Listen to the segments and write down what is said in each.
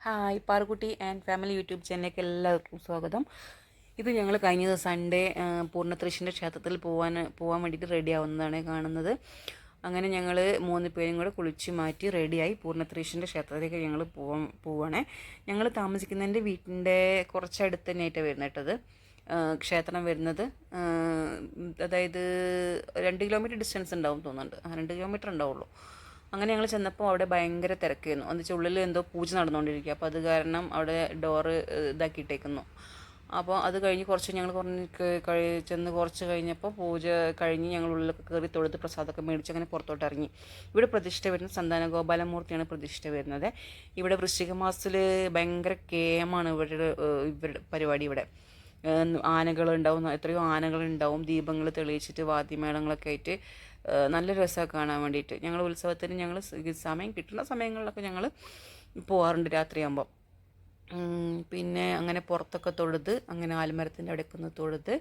Hi Parukutty and family YouTube ചാനലിലേക്ക് എല്ലാവർക്കും സ്വാഗതം. ഇത് ഞങ്ങൾ കഴിഞ്ഞ ദിവസം സൺഡേ പൂർണത്രിശിന്റെ ക്ഷേത്രത്തിൽ പോകാൻ പോകാൻ വേണ്ടിയിട്ട് റെഡി ആവുന്നതാണ് കാണുന്നത്. അങ്ങനെ ഞങ്ങൾ മൂന്ന് പേരും കൂടെ കുളിച്ച് മാറ്റി റെഡിയായി പൂർണത്രേശിന്റെ ക്ഷേത്രത്തിലേക്ക് ഞങ്ങൾ പോവാൻ പോവുകയാണേ ഞങ്ങൾ താമസിക്കുന്നതിന്റെ വീട്ടിന്റെ കുറച്ചടുത്ത് തന്നെയായിട്ട് വരുന്നത് കേട്ടത്. ക്ഷേത്രം വരുന്നത്. അതായത് രണ്ട് കിലോമീറ്റർ ഡിസ്റ്റൻസ് ഉണ്ടാവും തോന്നുന്നുണ്ട്. രണ്ട് കിലോമീറ്റർ ഉണ്ടാവുള്ളൂ. അങ്ങനെ ഞങ്ങൾ ചെന്നപ്പോൾ അവിടെ ഭയങ്കര തിരക്കായിരുന്നു. എന്ന് വെച്ചാൽ ഉള്ളിൽ എന്തോ പൂജ നടന്നുകൊണ്ടിരിക്കുക അപ്പോൾ അത് കാരണം അവിടെ ഡോറ് ഇതാക്കിയിട്ടേക്കുന്നു. അപ്പോൾ അത് കഴിഞ്ഞ് കുറച്ച് ഞങ്ങൾ കുറഞ്ഞ് ചെന്ന് കുറച്ച് കഴിഞ്ഞപ്പോൾ പൂജ കഴിഞ്ഞ് ഞങ്ങൾ ഉള്ളിലൊക്കെ കയറി തൊഴുത് പ്രസാദമൊക്കെ മേടിച്ച് അങ്ങനെ പുറത്തോട്ട് ഇറങ്ങി. ഇവിടെ പ്രതിഷ്ഠ വരുന്ന സന്താന ഗോപാലമൂർത്തിയാണ് പ്രതിഷ്ഠ വരുന്നത്. ഇവിടെ വൃശ്ചിക മാസത്തിൽ ഭയങ്കര കേമാണ് ഇവരുടെ ഇവരുടെ പരിപാടി ഇവിടെ. ആനകളുണ്ടാവും എത്രയോ ആനകളുണ്ടാവും ദീപങ്ങൾ തെളിയിച്ചിട്ട് വാദ്യമേളങ്ങളൊക്കെ ആയിട്ട് നല്ല രസമൊക്കെ കാണാൻ വേണ്ടിയിട്ട്. ഞങ്ങൾ ഉത്സവത്തിന് ഞങ്ങൾ സമയം കിട്ടുന്ന സമയങ്ങളിലൊക്കെ ഞങ്ങൾ പോകാറുണ്ട് രാത്രിയാകുമ്പോൾ പിന്നെ അങ്ങനെ പുറത്തൊക്കെ തൊഴുത് അങ്ങനെ ആൽമരത്തിന്റെ അവിടെയൊക്കെ ഒന്ന് തൊഴുത്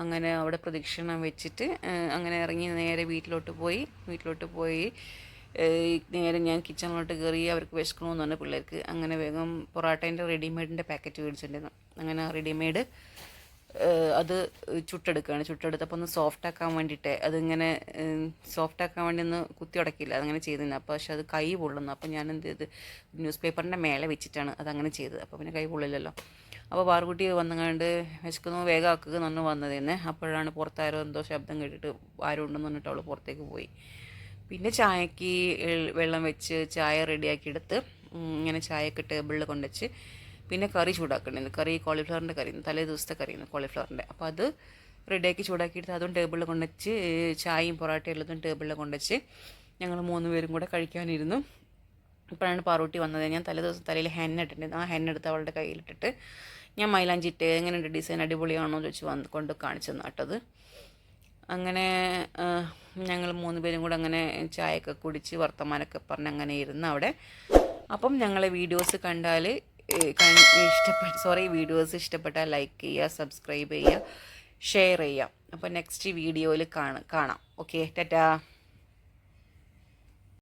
അങ്ങനെ അവിടെ പ്രദക്ഷിണം വെച്ചിട്ട് അങ്ങനെ ഇറങ്ങി നേരെ വീട്ടിലോട്ട് പോയി വീട്ടിലോട്ട് പോയി നേരെ ഞാൻ കിച്ചണിലോട്ട് കയറി അവർക്ക് വിശക്കണമെന്ന് പറഞ്ഞ പിള്ളേർക്ക് അങ്ങനെ വേഗം പൊറാട്ടേന്റെ റെഡിമെയ്ഡിന്റെ പാക്കറ്റ് മേടിച്ചിട്ടുണ്ടായിരുന്നു. അങ്ങനെ റെഡിമെയ്ഡ് അത് ചുട്ടെടുക്കുകയാണ് ചുട്ടെടുത്തപ്പോൾ ഒന്ന് സോഫ്റ്റ് ആക്കാൻ വേണ്ടിയിട്ട് അതിങ്ങനെ സോഫ്റ്റ് ആക്കാൻ വേണ്ടി ഒന്ന് കുത്തി ഉടക്കില്ല അതങ്ങനെ ചെയ്തിരുന്നു. അപ്പോൾ പക്ഷെ അത് കൈ പൊള്ളുന്നു. അപ്പോൾ ഞാൻ എന്ത് ചെയ്ത് ന്യൂസ് പേപ്പറിന്റെ മേലെ വെച്ചിട്ടാണ് അതങ്ങനെ ചെയ്തത്. അപ്പോൾ പിന്നെ കൈ പൊള്ളില്ലല്ലോ. അപ്പോൾ പാറുകുട്ടി വന്നങ്ങാണ്ട് വിശക്കുന്നു വേഗം ആക്കുക എന്ന് വന്നത് തന്നെ അപ്പോഴാണ് പുറത്താരോ എന്തോ ശബ്ദം കേട്ടിട്ട് ആരും ഉണ്ടെന്ന് പറഞ്ഞിട്ട് അവൾ പുറത്തേക്ക് പോയി. പിന്നെ ചായക്ക് വെള്ളം വെച്ച് ചായ റെഡിയാക്കി എടുത്ത് ഇങ്ങനെ ചായയൊക്കെ ടേബിളിൽ കൊണ്ടുവച്ച് പിന്നെ കറി ചൂടാക്കണ്ടായിരുന്നു കറി കോളിഫ്ലവറിന്റെ കറി തലേ ദിവസത്തെ കറിയാണ് കോളിഫ്ലവറിന്റെ അപ്പോൾ അത് റെഡിയാക്കി ചൂടാക്കിയിട്ട് അതും ടേബിളിൽ കൊണ്ടുവച്ച് ചായയും പൊറോട്ടയും എല്ലാതും ടേബിളിൽ കൊണ്ടുവച്ച് ഞങ്ങൾ മൂന്ന് പേരും കൂടെ കഴിക്കാനിരുന്നു. ഇപ്പോഴാണ് പാറൂട്ടി വന്നത്. ഞാൻ തലേ ദിവസം തലയിൽ ഹെൻ ഇട്ടിട്ടുണ്ട് ആ ഹെൻ എടുത്ത് അവളുടെ കയ്യിലിട്ടിട്ട് ഞാൻ മൈലാഞ്ചി ഇട്ട് എങ്ങനെയുണ്ട് ഡിസൈൻ അടിപൊളിയാണോ എന്ന് ചോദിച്ച് വന്ന് കൊണ്ട് കാണിച്ചു നട്ടത് അങ്ങനെ ഞങ്ങൾ മൂന്ന് പേരും കൂടെ അങ്ങനെ ചായയൊക്കെ കുടിച്ച് വർത്തമാനമൊക്കെ പറഞ്ഞ് അങ്ങനെ ഇരുന്ന് അവിടെ. അപ്പം ഞങ്ങളെ വീഡിയോസ് കണ്ടാൽ ഇഷ്ടപ്പെട്ട സോറി വീഡിയോസ് ഇഷ്ടപ്പെട്ടാൽ ലൈക്ക് ചെയ്യുക സബ്സ്ക്രൈബ് ചെയ്യുക ഷെയർ ചെയ്യുക. അപ്പോൾ നെക്സ്റ്റ് വീഡിയോയിൽ കാണാം കാണാം. ഓക്കെ ടാറ്റാ